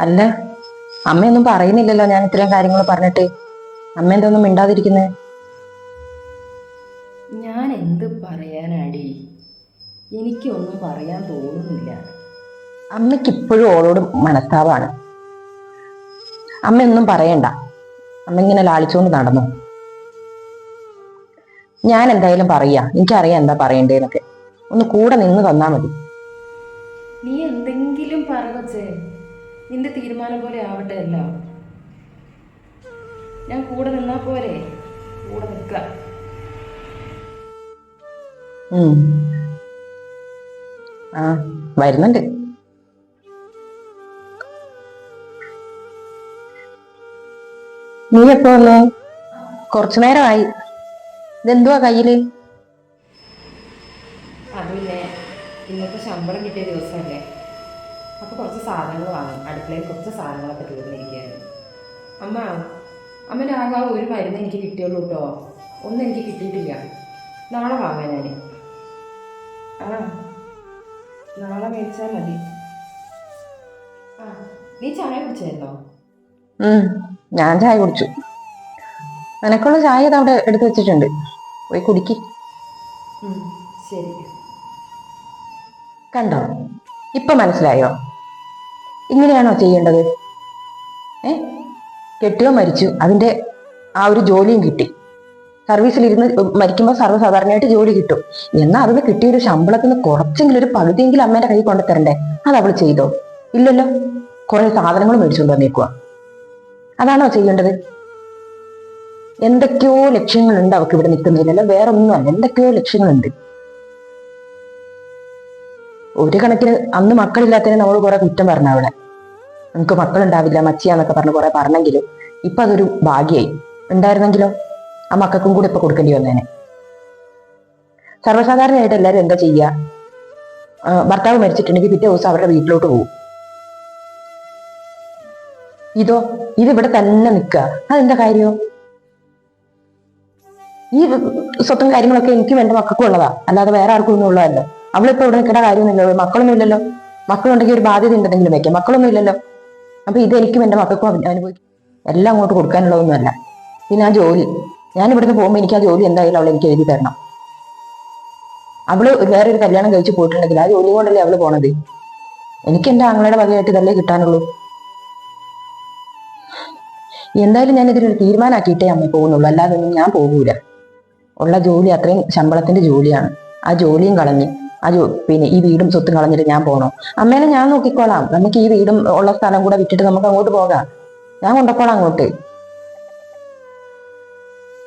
അല്ല അമ്മയൊന്നും പറയുന്നില്ലല്ലോ ഞാൻ ഇത്രയും കാര്യങ്ങൾ പറഞ്ഞിട്ട്. അമ്മ എന്തൊന്നും മിണ്ടാതിരിക്കുന്നേ? ഞാൻ എന്ത് പറയാനാടി? എനിക്കൊന്നും പറയാൻ തോന്നുന്നില്ല. അമ്മയ്ക്ക് ഇപ്പോഴും ഓളോട് മനസ്താവാണ്. അമ്മയൊന്നും പറയണ്ട. അമ്മ ഇങ്ങനെ ലാളിച്ചുകൊണ്ട് നടന്നു. ഞാൻ എന്തായാലും പറയാ. എനിക്കറിയാം എന്താ പറയണ്ടേന്നൊക്കെ. ഒന്ന് കൂടെ നിന്ന് തന്നാ മതി. നീ എന്തെങ്കിലും പറവച്ചേ നിന്റെ തീരുമാനം പോലെ ആവട്ടെ എല്ലാം ഞാൻ കൂടെ നിന്നാ പോരെ. കൂടെ നിൽക്കാം. ആ വരുന്നുണ്ട്. നീ എപ്പോ വന്നു? കുറച്ചു നേരമായി. ഇതെന്തുവാ കയ്യിൽ? അത് പിന്നെ ഇന്നത്തെ ശമ്പളം കിട്ടിയ ദിവസമല്ലേ? അപ്പോൾ കുറച്ച് സാധനങ്ങൾ വാങ്ങും. അടുക്കളയിൽ കുറച്ച് സാധനങ്ങളൊക്കെ തീർന്നിരിക്കുകയാണ്. അമ്മ അമ്മന്റെ ആകെ ഒരു മരുന്ന് എനിക്ക് കിട്ടിയുള്ളൂ കേട്ടോ ഒന്നും എനിക്ക് കിട്ടിയിട്ടില്ല. നാളെ വാങ്ങാം ഞാൻ ആ നാളെ മേടിച്ചാൽ മതി. ആ നീ ചായ കുടിച്ചായിരുന്നോ? ഞാൻ ചായ കുടിച്ചു. നിനക്കുള്ള ചായ ഇത് അവിടെ എടുത്തു വെച്ചിട്ടുണ്ട്. പോയി കുടിക്ക്. ശരി. കണ്ടോ? ഇപ്പൊ മനസ്സിലായോ? ഇങ്ങനെയാണോ ചെയ്യേണ്ടത്? ഏ? കെട്ടിയോ മരിച്ചു. അതിന്റെ ആ ഒരു ജോലിയും കിട്ടി. സർവീസിലിരുന്ന് മരിക്കുമ്പോൾ സർവസാധാരണയായിട്ട് ജോലി കിട്ടും. എന്നാൽ അതിന് കിട്ടിയ ഒരു ശമ്പളത്തിന് കുറച്ചെങ്കിലും ഒരു പകുതിയെങ്കിലും അമ്മേന്റെ കൈ കൊണ്ടു തരണ്ടേ? അത് അവൾ ചെയ്തോ? ഇല്ലല്ലോ. കുറെ സാധനങ്ങൾ മേടിച്ചുകൊണ്ട് വന്നേക്കുക അതാണോ ചെയ്യേണ്ടത്? എന്തൊക്കെയോ ലക്ഷ്യങ്ങളുണ്ട് അവൾക്ക് ഇവിടെ നിൽക്കുന്നതിലല്ല വേറെ ഒന്നുമല്ല എന്തൊക്കെയോ ലക്ഷ്യങ്ങളുണ്ട്. ഒരു കണക്കിന് അന്ന് മക്കളില്ലാത്തതിന് നമ്മൾ കുറെ കുറ്റം പറഞ്ഞു അവിടെ. നമുക്ക് മക്കളുണ്ടാവില്ല മച്ചിയാന്നൊക്കെ പറഞ്ഞ് കുറെ പറഞ്ഞെങ്കിലും ഇപ്പൊ അതൊരു ഭാഗ്യായി. ഉണ്ടായിരുന്നെങ്കിലോ? ആ മക്കൾക്കും കൂടെ ഇപ്പൊ കൊടുക്കേണ്ടി വന്നേനെ. സർവസാധാരണയായിട്ട് എല്ലാവരും എന്താ ചെയ്യുക ഭർത്താവ് മരിച്ചിട്ടുണ്ടെങ്കിൽ പിറ്റേ ദിവസം അവരുടെ വീട്ടിലോട്ട് പോകും ഇതോ ഇതിവിടെ തന്നെ നിൽക്കുക. അതെന്താ കാര്യോ? ഈ സ്വത്തും കാര്യങ്ങളൊക്കെ എനിക്കും എന്റെ മക്കൾക്കും ഉള്ളതാ. അല്ലാതെ വേറെ ആർക്കും ഒന്നും ഉള്ളതല്ല. അവളിപ്പോ ഇവിടെ നിൽക്കേണ്ട കാര്യമൊന്നുമില്ലല്ലോ. മക്കളൊന്നും ഇല്ലല്ലോ മക്കളുണ്ടെങ്കിൽ ഒരു ബാധ്യത ഉണ്ടെന്നെങ്കിലും വെക്കാം മക്കളൊന്നും ഇല്ലല്ലോ അപ്പൊ ഇത് എനിക്കും എന്റെ മക്കൾക്കും അനു- അനുഭവിക്കും. എല്ലാം അങ്ങോട്ട് കൊടുക്കാനുള്ളതൊന്നുമല്ല. പിന്നെ ആ ജോലി ഞാൻ ഇവിടുന്ന് പോകുമ്പോൾ എനിക്ക് ആ ജോലി എന്തായാലും അവൾ എനിക്ക് എഴുതി തരണം. അവൾ വേറെ ഒരു കല്യാണം കഴിച്ച് പോയിട്ടുണ്ടെങ്കിൽ ആ ജോലി കൊണ്ടല്ലേ അവൾ പോണത്? എനിക്ക് എന്റെ ആങ്ങളുടെ വകയായിട്ട് ഇതല്ലേ കിട്ടാനുള്ളൂ. എന്തായാലും ഞാൻ ഇതിനൊരു തീരുമാനമാക്കിയിട്ടേ അമ്മ പോകുന്നുള്ളൂ. അല്ലാതെ ഒന്നും ഞാൻ പോകൂല. ഉള്ള ജോലി അത്രയും ശമ്പളത്തിന്റെ ജോലിയാണ്. ആ ജോലിയും കളഞ്ഞ് ജോ പിന്നെ ഈ വീടും സ്വത്തും കളഞ്ഞിട്ട് ഞാൻ പോണോ. അമ്മേനെ ഞാൻ നോക്കിക്കോളാം. നമുക്ക് ഈ വീടും ഉള്ള സ്ഥലം കൂടെ വിറ്റിട്ട് നമുക്ക് അങ്ങോട്ട് പോകാം. ഞാൻ കൊണ്ടപ്പോളാം അങ്ങോട്ട്.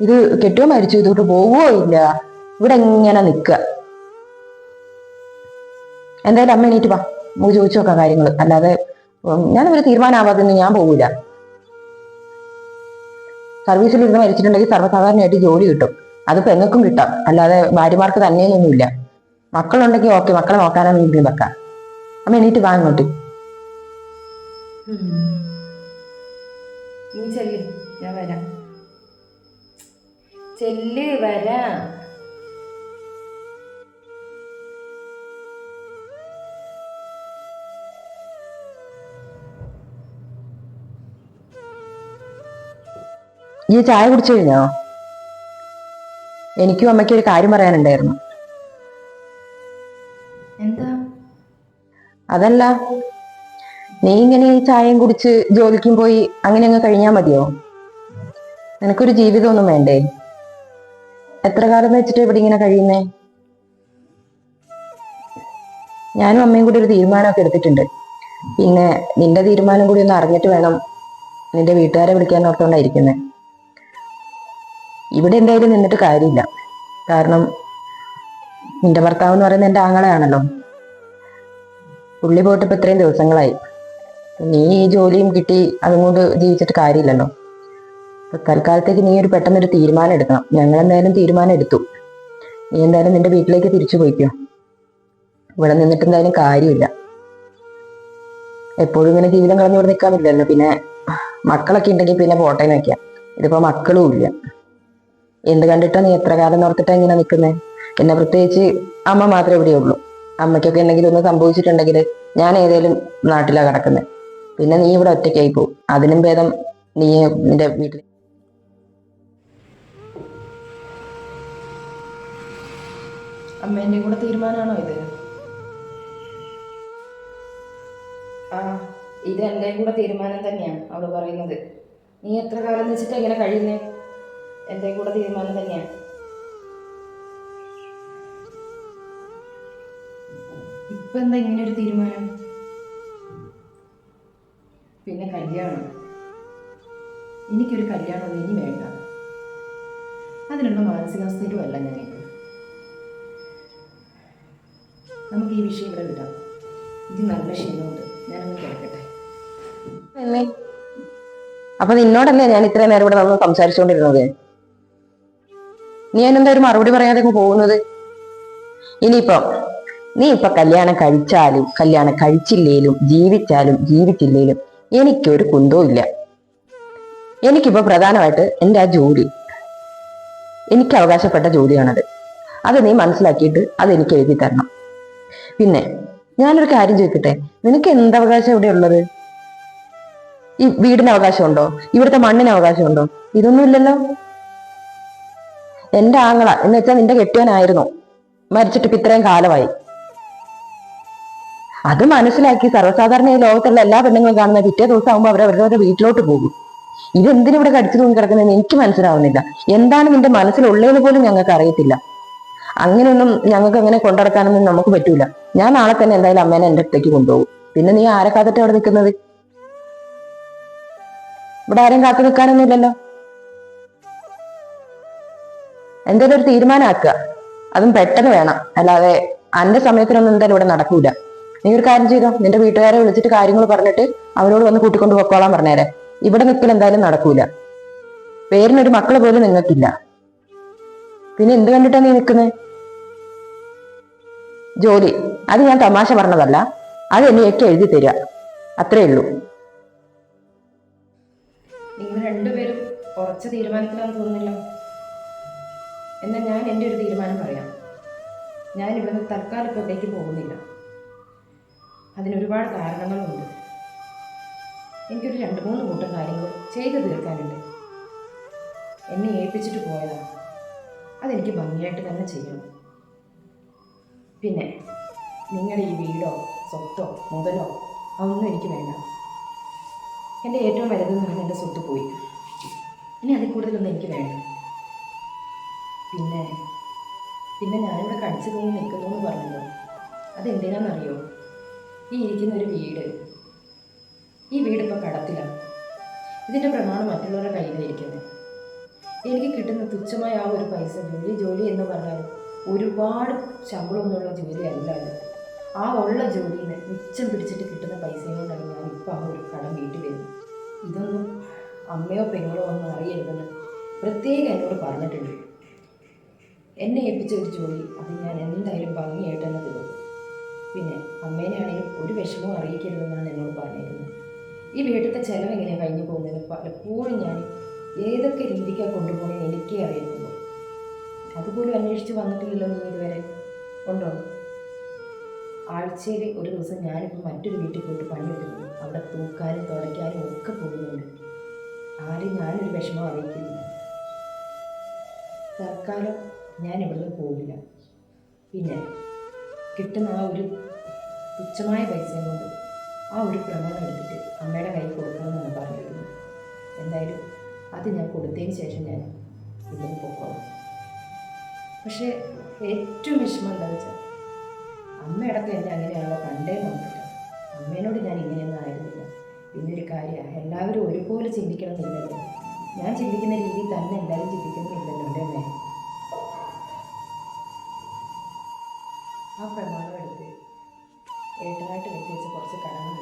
ഇത് കെട്ടോ മരിച്ചു ഇതോട്ട് പോവുകയോ ഇല്ല. ഇവിടെ എങ്ങനെ നിൽക്കുക. എന്തായാലും അമ്മ എണീറ്റ് വാ. നമുക്ക് ചോദിച്ചു നോക്കാം കാര്യങ്ങൾ അല്ലാതെ ഞാൻ ഞാനൊരു തീരുമാനമാവാതെ ഞാൻ പോവില്ല സർവീസിൽ ഇരുന്ന് മരിച്ചിട്ടുണ്ടെങ്കിൽ സർവസാധാരണയായിട്ട് ജോലി കിട്ടും. അത് പെങ്ങൾക്കും കിട്ടാം. അല്ലാതെ ഭാര്യമാർക്ക് തന്നെയൊന്നുമില്ല. മക്കളുണ്ടെങ്കിൽ ഓക്കെ മക്കളെ നോക്കാനാ വീട്ടിൽ വെക്കാം. അമ്മ എണീറ്റ് വാ ഇങ്ങോട്ട്. നീ ചെല്ല് ഞാൻ വരാം. ചെല്ല് വരാം. ഈ ചായ കുടിച്ചു കഴിഞ്ഞോ? എനിക്കും അമ്മയ്ക്കൊരു ഒരു കാര്യം പറയാനുണ്ടായിരുന്നു. അതല്ല. നീ ഇങ്ങനെ ഈ ചായയും കുടിച്ച് ജോലിക്കും പോയി അങ്ങനെ അങ്ങ് കഴിഞ്ഞാൽ മതിയോ? നിനക്കൊരു ജീവിതമൊന്നും വേണ്ടേ? എത്ര കാലം വെച്ചിട്ട് ഇവിടെ ഇങ്ങനെ കഴിയുന്നേ? ഞാനും അമ്മയും കൂടി ഒരു തീരുമാനമൊക്കെ എടുത്തിട്ടുണ്ട്. പിന്നെ നിന്റെ തീരുമാനം കൂടി ഒന്ന് അറിഞ്ഞിട്ട് വേണം നിന്റെ വീട്ടുകാരെ വിളിക്കാൻ ഓർത്തോണ്ടായിരിക്കുന്നത് ഇവിടെ എന്തായാലും നിന്നിട്ട് കാര്യമില്ല. കാരണം നിന്റെ ഭർത്താവ് എന്ന് പറയുന്നത് എന്റെ ആങ്ങളെയാണല്ലോ. പുള്ളി പോയിട്ട് ഇപ്പൊ ഇത്രയും ദിവസങ്ങളായി. നീ ഈ ജോലിയും കിട്ടി അതുകൊണ്ട് ജീവിച്ചിട്ട് കാര്യമില്ലല്ലോ. തൽക്കാലത്തേക്ക് നീ ഒരു പെട്ടെന്നൊരു തീരുമാനം എടുക്കണം. ഞങ്ങൾ എന്തായാലും തീരുമാനം എടുത്തു. നീ എന്തായാലും നിന്റെ വീട്ടിലേക്ക് തിരിച്ചു പോയിക്കോ. ഇവിടെ നിന്നിട്ട് എന്തായാലും കാര്യമില്ല. എപ്പോഴും ഇങ്ങനെ ജീവിതം കളഞ്ഞു ഇവിടെ നിൽക്കാൻ പറ്റില്ലല്ലോ പിന്നെ മക്കളൊക്കെ ഉണ്ടെങ്കിൽ പിന്നെ പോട്ടെ നോക്കിയാ ഇതിപ്പോ മക്കളും ഇല്ല. എന്ത് കണ്ടിട്ടാ നീ എത്ര കാലം നോർത്തിട്ടാ ഇങ്ങനെ നിൽക്കുന്നേ? പിന്നെ പ്രത്യേകിച്ച് അമ്മ മാത്രമേ ഇവിടെ ഉള്ളൂ അമ്മയ്ക്കൊക്കെ എന്തെങ്കിലും ഒന്ന് സംഭവിച്ചിട്ടുണ്ടെങ്കിൽ ഞാൻ ഏതേലും നാട്ടിലാണ് കിടക്കുന്നത് പിന്നെ നീ ഇവിടെ ഒറ്റയ്ക്കായി പോകും അതിനും ഭേദം നീ നിന്റെ വീട്ടിൽ അമ്മേന്റെ കൂടെ തീരുമാനമാണോ ഇത്? ആ ഇത് എന്റെ കൂടെ തീരുമാനം തന്നെയാണ് അവൾ പറയുന്നത്. നീ എത്ര കാലം വെച്ചിട്ട് എങ്ങനെ കഴിയുന്നേ? എന്റെ കൂടെ തീരുമാനം തന്നെയാണ്. ഇപ്പൊ എന്താ ഇങ്ങനെ ഒരു തീരുമാനം? പിന്നെ കല്യാണം. എനിക്കൊരു കല്യാണം ഇനി വേണ്ട. അതിനുള്ള മാനസികാവസ്ഥയിലും അല്ല ഞാനിപ്പോൾ നമുക്ക് ഈ വിഷയം ഇവിടെ വിടാം. ഇത് നല്ല ക്ഷീണമുണ്ട് ഞാനൊന്ന് കേൾക്കട്ടെ അപ്പൊ നിന്നോടല്ലേ ഞാൻ ഇത്രയും നേരം ഇവിടെ നമ്മൾ സംസാരിച്ചുകൊണ്ടിരുന്നത്? നീ എന്നെന്താ ഒരു മറുപടി പറയാതെ പോകുന്നത്? ഇനിയിപ്പോ നീ ഇപ്പൊ കല്യാണം കഴിച്ചാലും കല്യാണം കഴിച്ചില്ലേലും ജീവിച്ചാലും ജീവിച്ചില്ലേലും എനിക്കൊരു കുന്തവും ഇല്ല. എനിക്കിപ്പോ പ്രധാനമായിട്ട് എന്റെ ആ ജോലി എനിക്ക് അവകാശപ്പെട്ട ജോലിയാണത്. അത് നീ മനസ്സിലാക്കിയിട്ട് അത് എനിക്ക് എഴുതി തരണം. പിന്നെ ഞാനൊരു കാര്യം ചോദിക്കട്ടെ? നിനക്ക് എന്ത് അവകാശം ഇവിടെ ഉള്ളത്? ഈ വീടിന് അവകാശമുണ്ടോ? ഇവിടുത്തെ മണ്ണിന് അവകാശമുണ്ടോ? ഇതൊന്നും ഇല്ലല്ലോ. എന്റെ ആങ്ങള എന്ന് വെച്ചാൽ നിന്റെ കെട്ടിയവനായിരുന്നു മരിച്ചിട്ട് ഇപ്പൊ ഇത്രയും കാലമായി. അത് മനസ്സിലാക്കി സർവസാധാരണ ഈ ലോകത്തുള്ള എല്ലാ പെണ്ണുങ്ങളും കാണുന്ന പിറ്റേ ദിവസം ആകുമ്പോൾ അവർ അവരവരുടെ വീട്ടിലോട്ട് പോകും. ഇതെന്തിനും ഇവിടെ കടിച്ചു തൂങ്ങി കിടക്കുന്നതെന്ന് എനിക്ക് മനസ്സിലാവുന്നില്ല. എന്താണ് നിന്റെ മനസ്സിലുള്ളതെന്ന് പോലും ഞങ്ങൾക്ക് അറിയത്തില്ല. അങ്ങനെയൊന്നും ഞങ്ങൾക്ക് അങ്ങനെ കൊണ്ടുനടക്കാനൊന്നും നമുക്ക് പറ്റൂല. ഞാൻ നാളെ തന്നെ എന്തായാലും അമ്മേനെ എന്റെ അടുത്തേക്ക് കൊണ്ടുപോകും. പിന്നെ നീ ആരെ കാത്തിട്ട് അവിടെ നിൽക്കുന്നത്? ഇവിടെ ആരും കാത്തു നിൽക്കാനൊന്നുമില്ലല്ലോ. എന്തായാലും ഒരു തീരുമാനമാക്കുക. അതും പെട്ടെന്ന് വേണം. അല്ലാതെ അന്റെ സമയത്തിനൊന്നും എന്തായാലും ഇവിടെ നടക്കൂല. നീ ഒരു കാര്യം ചെയ്തോ? നിന്റെ വീട്ടുകാരെ വിളിച്ചിട്ട് കാര്യങ്ങൾ പറഞ്ഞിട്ട് അവരോട് വന്ന് കൂട്ടിക്കൊണ്ട് പൊക്കോളാൻ പറഞ്ഞേരെ. ഇവിടെ നിൽക്കൽ എന്തായാലും നടക്കൂല. പേരിനൊരു മക്കൾ പോലും നിങ്ങൾക്കില്ല. പിന്നെ എന്ത് കണ്ടിട്ടാ നീ നിൽക്കുന്നത് ജോലി. അത് ഞാൻ തമാശ പറഞ്ഞതല്ല. അത് എന്നെയൊക്കെ എഴുതി തരിക അത്രേ ഉള്ളൂ. നിങ്ങൾ രണ്ടുപേരും ഉറച്ച തീരുമാനത്തിലാണെന്ന് തോന്നുന്നില്ല. എന്നാൽ ഞാൻ എന്റെ ഒരു തീരുമാനം പറയാം. ഞാൻ ഇവിടുന്ന് തൽക്കാലം ഇപ്പോഴത്തേക്ക് പോകുന്നില്ല. അതിന് ഒരുപാട് കാരണങ്ങളുണ്ട്. എനിക്കൊരു രണ്ട് മൂന്ന് കൂട്ടം കാര്യങ്ങൾ ചെയ്തു തീർക്കാനുണ്ട്. എന്നെ ഏൽപ്പിച്ചിട്ട് പോയതാണ്. അതെനിക്ക് ഭംഗിയായിട്ട് തന്നെ ചെയ്യണം. പിന്നെ നിങ്ങളുടെ ഈ വീടോ സ്വത്തോ മുതലോ അതൊന്നും എനിക്ക് വേണ്ട. എന്റെ ഏറ്റവും വലുതെന്ന് പറഞ്ഞാൽ എന്റെ സ്വത്ത് പോയി. ഇനി അതിൽ കൂടുതലൊന്നും എനിക്ക് വേണ്ട. പിന്നെ പിന്നെ ഞാനിവിടെ കടിച്ചു തൂങ്ങി നിൽക്കുന്നു എന്ന് പറഞ്ഞല്ലോ. അതെന്തിനാണെന്നറിയോ? ഈ ഇരിക്കുന്ന ഒരു വീട്. ഈ വീട് ഇപ്പോൾ കടത്തിലാണ് ഇതിന്റെ പ്രമാണം മറ്റുള്ളവരുടെ കയ്യിലിരിക്കുന്നത് എനിക്ക് കിട്ടുന്ന തുച്ഛമായ ആ ഒരു പൈസ ജോലി ജോലി എന്ന് പറഞ്ഞാൽ ഒരുപാട് ശമ്പളമൊന്നുമുള്ള ജോലിയല്ല അത്. ആ ഉള്ള ജോലിയിൽ നിന്ന് മിച്ചം പിടിച്ചിട്ട് കിട്ടുന്ന പൈസയും കൊണ്ടാണ് ഞാൻ ഇപ്പോൾ ആ ഒരു കടം വീട്ടിൽ വരുന്നത്. ഇതൊന്നും അമ്മയോ പെങ്ങളോ ഒന്നും അറിയരുതെന്ന് പ്രത്യേകം എന്നോട് പറഞ്ഞിട്ടുണ്ട്. എന്നെ ഏൽപ്പിച്ച ഒരു ജോലി അത് ഞാൻ എന്തായാലും ഭംഗിയായിട്ട് തന്നെ തീർക്കും. പിന്നെ അമ്മേനെ ആണെങ്കിൽ ഒരു വിഷമവും അറിയിക്കരുതെന്നാണ് എന്നോട് പറഞ്ഞിരുന്നത്. ഈ വീട്ടിലത്തെ ചിലവ് എങ്ങനെയാണ് കഴിഞ്ഞു പോകുന്നതിന് പലപ്പോഴും ഞാൻ ഏതൊക്കെ രീതിക്കാണ് കൊണ്ടുപോകണമെന്ന് എനിക്കേ അറിയത്തുള്ളൂ. അതുപോലും അന്വേഷിച്ച് വന്നിട്ടില്ലല്ലോ നീ ഇതുവരെ? ഉണ്ടോ? ആഴ്ചയിൽ ഒരു ദിവസം ഞാനിപ്പോൾ മറ്റൊരു വീട്ടിൽ പോയിട്ട് പണിയെടുക്കുന്നു അവിടെ തൂക്കാനും തുടയ്ക്കാനും ഒക്കെ പോകുന്നുണ്ട്. ആരും ഞാനൊരു വിഷമം അറിയിക്കുന്നില്ല. തൽക്കാലം ഞാൻ ഇവിടുന്ന് പോകില്ല പിന്നെ കിട്ടുന്ന ആ ഒരു തുച്ഛമായ പൈസയും കൊണ്ട് ആ ഒരു പ്രമാണം എടുത്തിട്ട് അമ്മയുടെ കയ്യിൽ കൊടുക്കണമെന്നാണ് പറഞ്ഞിരുന്നു എന്തായാലും അത് ഞാൻ കൊടുത്തതിന് ശേഷം ഞാൻ ഇതിന് പോക്കോളാം. പക്ഷേ ഏറ്റവും വിഷമം എന്താണെന്ന് വെച്ചാൽ അമ്മയടക്കം എന്നെ അങ്ങനെയാണോ കണ്ടേ നോക്കില്ല അമ്മേനോട് ഞാൻ ഇങ്ങനെയൊന്നും ആയിരുന്നില്ല. പിന്നൊരു കാര്യമാണ് എല്ലാവരും ഒരുപോലെ ചിന്തിക്കണമെന്നില്ലല്ലോ ഞാൻ ചിന്തിക്കുന്ന രീതിയിൽ തന്നെ എല്ലാവരും ചിന്തിക്കുന്നില്ലല്ലോ എന്റെ അമ്മേ ആ പ്രമാണം എടുത്ത് ഏട്ടനായിട്ട് വെച്ച് കുറച്ച് കടങ്ങൾ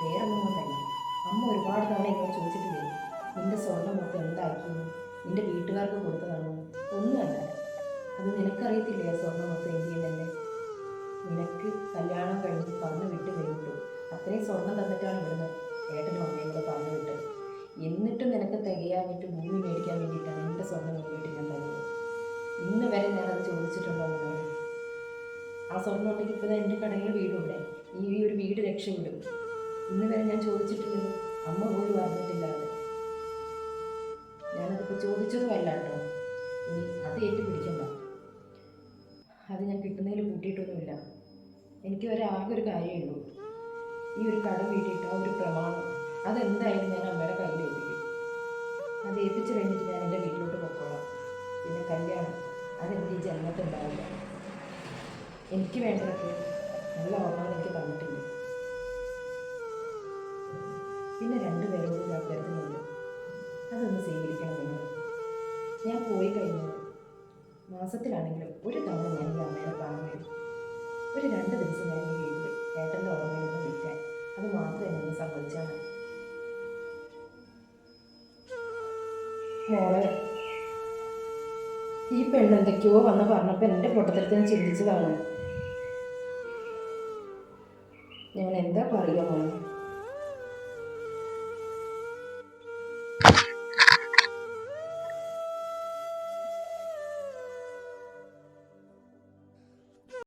വേറെ ഒന്നും തന്നെ അമ്മ ഒരുപാട് തവണ എന്നോട് ചോദിച്ചിട്ടില്ലേ നിന്റെ സ്വർണം മൊത്തം എന്താക്കി? നിന്റെ വീട്ടുകാർക്ക് കൊടുത്തതാണോ? ഒന്നുമല്ല അത് നിനക്കറിയത്തില്ലേ സ്വർണം മൊത്തം എന്ത് ചെയ്യുന്നല്ലേ നിനക്ക് കല്യാണം കഴിഞ്ഞ് പറഞ്ഞു വിട്ട് കഴിഞ്ഞിട്ടു അത്രയും സ്വർണം തന്നിട്ടാണ് ഇവിടുന്ന് ഏട്ടനും അമ്മയും ഉണ്ടെങ്കിൽ ഇപ്പോൾ എന്റെ കടയിൽ വീടും ഇവിടെ ഈ ഒരു വീട് രക്ഷപ്പെടും ഇന്ന് വരെ ഞാൻ ചോദിച്ചിട്ടില്ലല്ലോ അമ്മ പോലും അറിഞ്ഞിട്ടില്ല അത് ഞാനതിപ്പോൾ ചോദിച്ചതുമല്ല കേട്ടോ. ഇനി അത് ഏറ്റു പിടിക്കണ്ട അത് ഞാൻ കിട്ടുന്നതിൽ കൂട്ടിയിട്ടൊന്നുമില്ല. എനിക്ക് വരെ ഒരു കാര്യമുള്ളൂ ഈ ഒരു കടം വീട്ടിയിട്ട് ആ ഒരു പ്രമാണം. അതെന്തായാലും ഞാൻ അമ്മയുടെ കയ്യിൽ ഏൽപ്പിക്കും. അത് ഏൽപ്പിച്ചു കഴിഞ്ഞിട്ട് ഞാൻ എന്റെ വീട്ടിലോട്ട് പൊക്കോളാം. പിന്നെ കല്യാണം. അതെന്റെ ഈ ജന്മത്തുണ്ടാവില്ല എനിക്ക് വേണ്ടതൊക്കെ നല്ല ഓർമ്മകൾ എനിക്ക് തന്നിട്ടുണ്ട്. പിന്നെ രണ്ടുപേരോടും ഞാൻ കരുതുന്നുണ്ട് അതൊന്ന് സ്വീകരിക്കണം നിങ്ങൾ ഞാൻ പോയി കഴിഞ്ഞാൽ മാസത്തിലാണെങ്കിലും ഒരു തവണ ഞാൻ ഈ അമ്മേനെ കാണാൻ വരും. ഒരു രണ്ട് ദിവസം ഞാൻ ഈ വീട്ടിൽ ഏട്ടന്റെ ഓർമ്മയിൽ നിന്ന് വിൽക്കാൻ അത് മാത്രം എന്നെ സംഭവിച്ചാൽ മതി. മോളെ ഈ പെണ്ണ് എന്തൊക്കെയോ വന്ന് പറഞ്ഞപ്പോൾ എന്റെ പൊട്ടത്തരത്തിന് ചിന്തിച്ചതാണ്. ഞാൻ എന്താ പറയുക മോളെ?